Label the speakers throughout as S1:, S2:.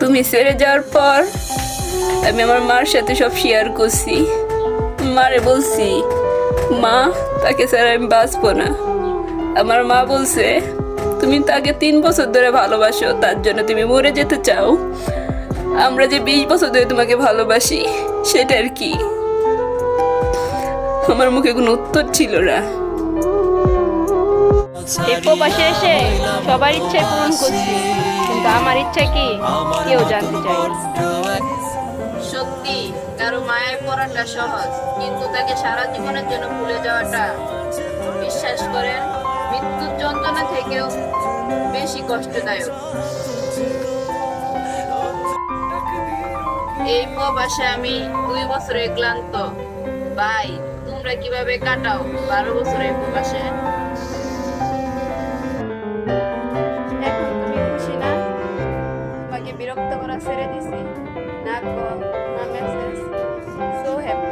S1: তুমি ছেড়ে যাওয়ার পর আমি আমার মার সাথে সব শেয়ার করছি। মারে বলছি, মা, তাকে ছাড়া আমি বাঁচবো না। আমার মা বলছে, তুমি তাকে তিন বছর ধরে ভালোবাসো, তার জন্য তুমি মরে যেতে চাও। আমরা যে বিশ বছর ধরে তোমাকে ভালোবাসি, সেটার কি? আমার মুখে কোনো উত্তর ছিল না।
S2: এই প্রবাসে এসে সবার ইচ্ছে পূরণ করছি, কিন্তু আমার ইচ্ছা কি কেউ জানতে চাই
S1: সত্যি, কারও মায়ের পড়াটা সহজ, কিন্তু তাকে সারা জীবনের জন্য ভুলে যাওয়াটা, বিশ্বাস করেন, মৃত্যুর যন্ত্রণা থেকেও বেশি কষ্টদায়ক। এই প্রবাসে আমি দুই বছরে ক্লান্ত। ভাই, তোমরা কীভাবে কাটাও? বারো বছরের প্রবাসে
S2: বিরক্ত করা ছেড়ে দিছি। না কল না মেসেজ সো হ্যাপি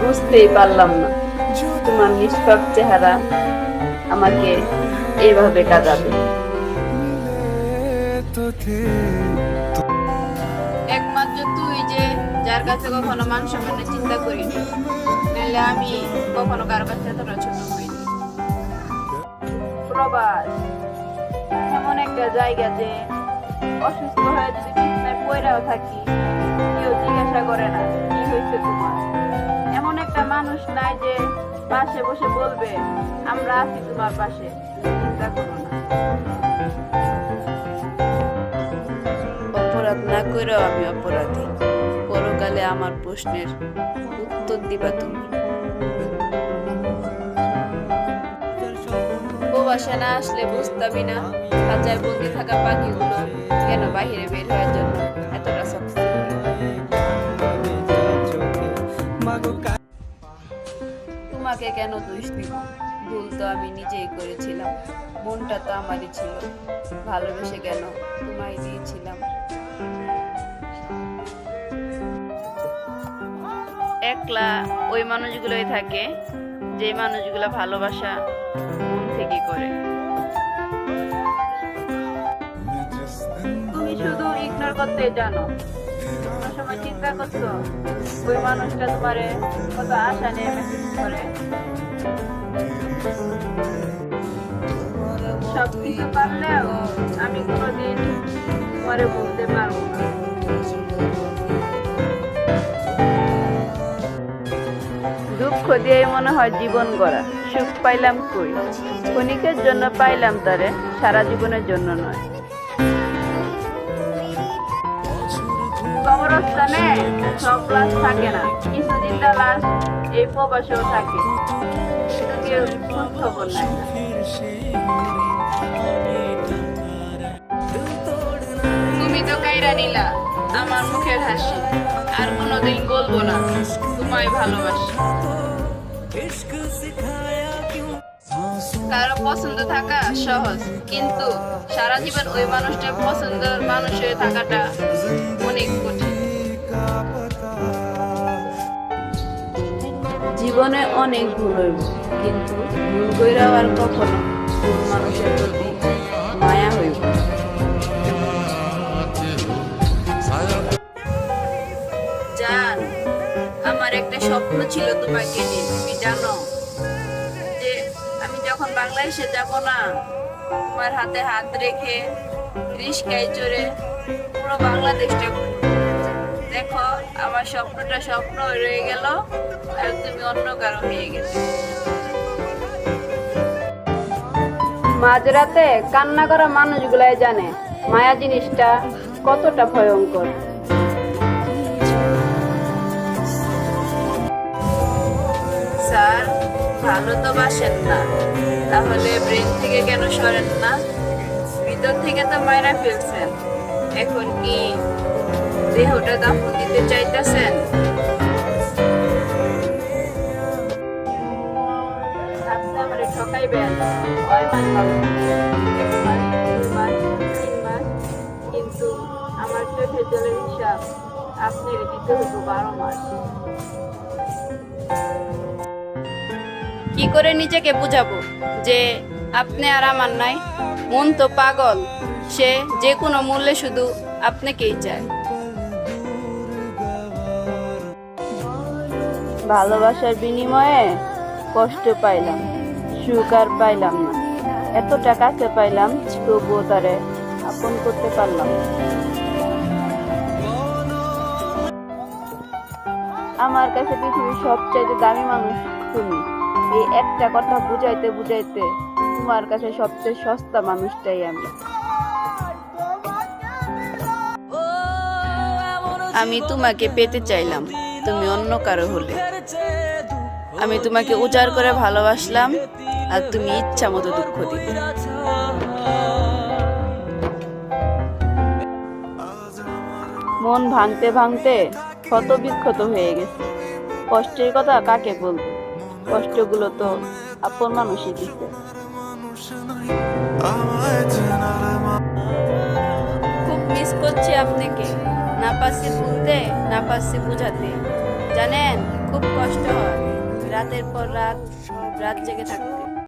S2: বুঝতেই পারলাম না তোমার নিষ্পাপ চেহারা আমাকে এইভাবে কাঁদাবে।
S1: একমাত্র তুই যে যার কাছে কখনো মান সম্মানের চিন্তা করিনি নাহলে আমি কখনো কারও কাছে এতটা ছোট হইনি
S2: প্রবাস এমন একটা জায়গা যে অসুস্থ হয়ে যদি বিছনায় পড়েও থাকি, কেউ জিজ্ঞাসা করে না, কি হয়েছে তোমার? এমন একটা মানুষ নাই যে পাশে বসে বলবে, আমরা আছি তোমার পাশে। চিন্তা করো না।
S1: অপরাধ না করেও আমি অপরাধী। পরকালে আমার প্রশ্নের উত্তর দিবা তুমি। প্রবাসে না, আসলে বুঝতামই না। খাঁচায় বন্দি থাকা পাখিগুলো কেন বাহিরে বের হওয়ার জন্য এতটা শক্ত? তোমাকে কেন দোষ দিব? ভুল তো আমি নিজেই করেছিলাম। মনটা তো আমারই ছিল। ভালোবেসে কেন তোমায় দিয়েছিলাম? একলা ওই মানুষগুলোই থাকে, যে মানুষগুলো ভালোবাসা থেকে করে।
S2: তুমি শুধু ইগনোর করতে জানো। সময় চিন্তা করছ? ওই মানুষটা তোমারে কত আশা নিয়ে মেসেজ করে। সব কিছু পারলেও আমি কোনোদিন তোমারে বলতে পারব দিয়ে মনে হয় জীবন গড়া। সুখ পাইলাম কই? ক্ষণিকের জন্য পাইলাম তারে, সারা জীবনের জন্য নয়। কবরস্থানে সব লাশ থাকে না। কিছু লাশ এই প্রবাসেও থাকে।
S1: তুমি তো কাইরা নিলা আমার মুখের হাসি। আর কোনোদিন বলব না, তোমায় ভালোবাসি। কারও পছন্দ থাকা সহজ, কিন্তু সারা জীবন ওই মানুষটা পছন্দের মানুষ হয়ে থাকাটা অনেক কঠিন। জীবনে অনেক ভুল হইব, কিন্তু ভুল করে আর কখনো মানুষের প্রতি একটা স্বপ্ন ছিল তোমাকে নিয়ে, তুমি জানো যে আমি যখন বাংলাদেশে যাব না, তোমার হাতে হাত রেখে রিস্কায় চড়ে পুরো বাংলাদেশটা। দেখো, আমার স্বপ্নটা স্বপ্ন রয়ে গেল আর তুমি অন্য কারও হয়ে গেছো
S2: মাঝরাতে কান্না করা মানুষগুলাই জানে মায়া জিনিসটা কতটা ভয়ঙ্কর
S1: স্যার, ভালো তো বাসেন না। তাহলে ব্রেন থেকে কেন সরেন না? ভিতর থেকে তো মায়েরা ফেলছেন। এখন কি দেহটা দাফন দিতে চাইতেছেন?
S2: ঠকাইবেন। মাস কিন্তু আমার হিসাব বারো মাস।
S1: কি করে নিজেকে বুঝাবো? যে আপনি আর আমার নাই। মন তো পাগল। সে যে কোনো মূল্যে শুধু আপনাকেই চায়। ভালোবাসার বিনিময়ে কষ্ট পাইলাম, সুখ আর পাইলাম না। এতটা কাছে পাইলাম, তবুও তারে আপন করতে পারলাম আমার কাছে পৃথিবীর সবচাইতে দামি মানুষ তুমি। এই একটা কথা বুঝাইতে বুঝাইতে তোমার কাছে সবচেয়ে সস্তা মানুষটাই আমি। আমি তোমাকে পেতে চাইলাম তুমি অন্য কারও হলে। আমি তোমাকে উজাড় করে ভালোবাসলাম আর তুমি ইচ্ছা মতো দুঃখ দিলে। মন ভাঙতে ভাঙতে ক্ষত বিক্ষত হয়ে গেছে। কষ্টের কথা কাকে বলব? কষ্টগুলো তো আপন মানুষই দিতে খুব মিস করছি আপনাকে। না পারছি বলতে না পারছি বোঝাতে। জানেন, খুব কষ্ট হয়। রাতের পর রাত রাত জেগে থাকতে।